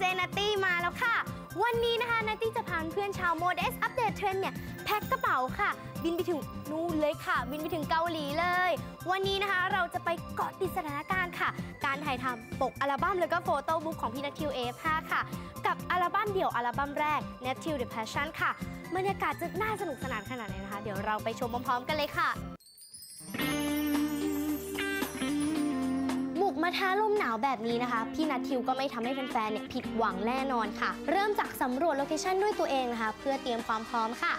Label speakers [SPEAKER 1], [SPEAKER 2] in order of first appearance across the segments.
[SPEAKER 1] จนาตี้มาแล้วค่ะ วันนี้นะคะนัตตี้จะพาเพื่อนชาวโมเดสอัปเดตเทรนเนี่ยแพ็คกระเป๋าค่ะ บินไปถึงนู่นเลยค่ะ บินไปถึงเกาหลีเลย วันนี้นะคะเราจะไปเกาะติดสถานการณ์ค่ะ การถ่ายทำปกอัลบั้มแล้วก็โฟโต้บุ๊กของพี่นัททิว F5 ค่ะ กับอัลบั้มเดี่ยวอัลบั้มแรก n a t i v e The Passion ค่ะบรรยากาศจะน่าสนุกสนานขนาดไหนนะคะ เดี๋ยวเราไปชมพร้อมๆกันเลยค่ะ มาท้าลมหนาวแบบนี้นะคะ พี่นัททิวก็ไม่ทำให้แฟนๆเนี่ยผิดหวังแน่นอนค่ะ เริ่มจากสำรวจโลเคชันด้วยตัวเองนะคะ เพื่อเตรียมความพร้อมค่ะ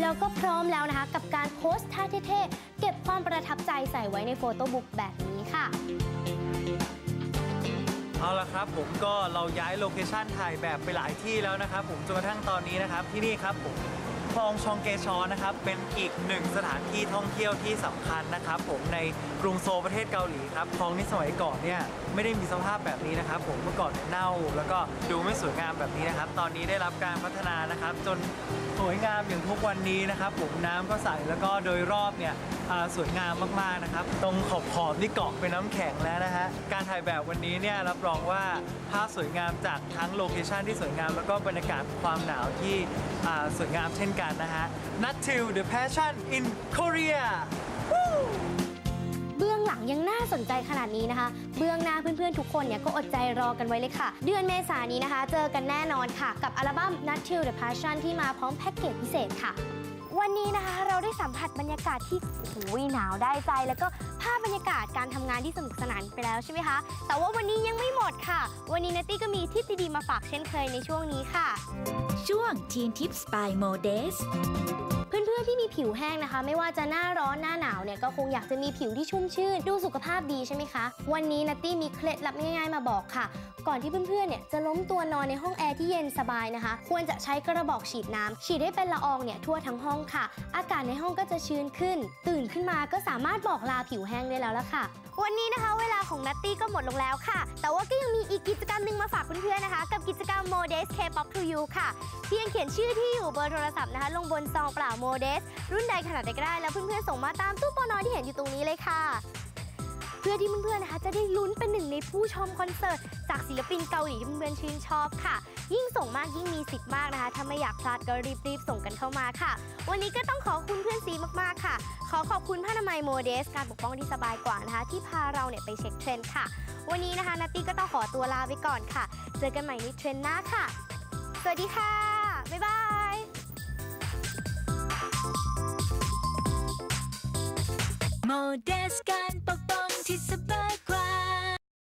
[SPEAKER 1] แล้วก็พร้อมแล้วนะคะ กับการโพสต์ท่าเท่ๆ เก็บความประทับใจใส่ไว้ในโฟโต้บุ๊กแบบนี้ค่ะ
[SPEAKER 2] เอาละครับผมก็เราย้ายโลเคชันถ่ายแบบไปหลายที่แล้วนะครับผมจนกระทั่งตอนนี้นะครับที่นี่ครับผม คลองชองเกชอนนะครับ เป็นอีกหนึ่งสถานที่ท่องเที่ยวที่สำคัญนะครับ ผมในกรุงโซลประเทศเกาหลีครับคลองนี้สมัยก่อนเนี่ยไม่ได้มีสภาพแบบนี้นะครับ ผมเมื่อก่อนเน่า แล้วก็ดูไม่สวยงามแบบนี้นะครับ ตอนนี้ได้รับการพัฒนานะครับ จนสวยงามอย่างทุกวันนี้นะครับ ผมน้ำก็ใสแล้วก็โดยรอบเนี่ยสวยงามมากๆนะครับ ตรงขอบขอบนี่เกาะเป็นน้ำแข็งแล้วนะฮะการถ่ายแบบวันนี้เนี่ยรับรองว่าภาพสวยงามจากทั้งโลเคชันที่สวยงามแล้วก็บรรยากาศความหนาวที่สวยงามเช่นกันนะฮะ Not till the passion in Korea
[SPEAKER 1] เบื้องหลังยังน่าสนใจขนาดนี้นะคะ เบื้องหน้าเพื่อนๆ ทุกคนเนี่ยก็อดใจรอกันไว้เลยค่ะ เดือนเมษายนนี้นะคะ เจอกันแน่นอนค่ะ กับอัลบั้ม Not Till the Passion ที่มาพร้อมแพ็กเกจพิเศษค่ะ วันนี้นะคะเราได้สัมผัสบรรยากาศที่โอ้ยหนาวได้ใจแล้วก็ ภาพบรรยากาศการทำงานที่สนุกสนานไปแล้วใช่ไหมคะ แต่ว่าวันนี้ยังไม่หมดค่ะ วันนี้นัตตี้ก็มีทิปดีๆมาฝากเช่นเคยในช่วงนี้ค่ะ
[SPEAKER 3] ช่วงทีนทิ
[SPEAKER 1] ปสปายโมเดส ผิวแห้งนะคะ ไม่ว่าจะหน้าร้อนหน้าหนาวเนี่ยก็คงอยากจะมีผิวที่ชุ่มชื่น ดูสุขภาพดีใช่ไหมคะ วันนี้นัตตี้มีเคล็ดลับง่ายๆมาบอกค่ะ ก่อนที่เพื่อนๆเนี่ยจะล้มตัวนอนในห้องแอร์ที่เย็นสบายนะคะ ควรจะใช้กระบอกฉีดน้ำฉีดให้เป็นละอองเนี่ยทั่วทั้งห้องค่ะ อากาศในห้องก็จะชื้นขึ้น ตื่นขึ้นมาก็สามารถบอกลาผิวแห้งได้แล้วละค่ะ วันนี้นะคะ เวลาของนัตตี้ก็หมดลงแล้วค่ะ แต่ว่าก็ยังมีอีกกิจกรรมหนึ่งมาฝากเพื่อนๆนะคะ กิจกรรม Modes K-pop to you ค่ะ เพียงเขียนชื่อที่อยู่เบอร์โทรศัพท์นะคะ ลงบนซองเปล่า Modes รุ่นใดขนาดใดก็ได้ แล้วเพื่อนๆส่งมาตามตู้ปอนอที่เห็นอยู่ตรงนี้เลยค่ะ พื่อที่เพื่อนๆนะคะจะได้ลุ้นเป็นหนึ่งในผู้ชมคอนเสิร์ต จากศิลปินเกาหลีที่เพื่อนๆชื่นชอบค่ะ ยิ่งส่งมากยิ่งมีสิทธิ์มากนะคะ ถ้าไม่อยากพลาดก็รีบๆส่งกันเข้ามาค่ะ วันนี้ก็ต้องขอบคุณเพื่อนซีมากๆค่ะ ขอขอบคุณผ้าอนามัยโมเดส การปกป้องที่สบายกว่านะคะ ที่พาเราเนี่ยไปเช็คเทรนด์ค่ะ วันนี้นะคะนัตตี้ก็ต้องขอตัวลาไปก่อนค่ะ เจอกันใหม่ในเทรนด์หน้าค่ะ สวัสดีค่ะ บ๊ายบาย
[SPEAKER 3] Modes การปกป้อง ที่สบายกว่า